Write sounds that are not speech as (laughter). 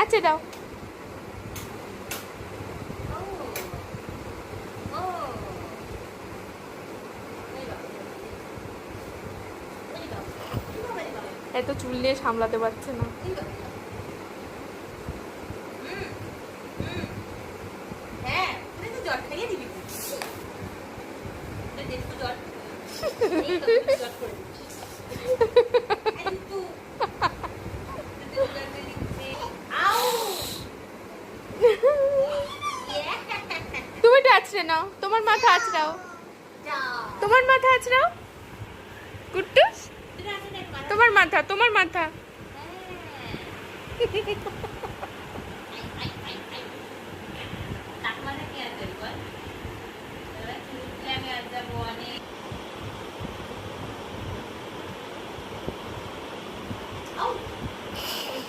আচ্ছা দাও এত চুল নিয়ে সামলাতে পারছে না। জট খাইয়ে দিবি জট আছড়ে নাও। তোমার মাথা আছড়াও। তোমার মাথা আছড়াও? কুট্টু? তোমার মাথা তোমার মাথা। (laughs) Oh!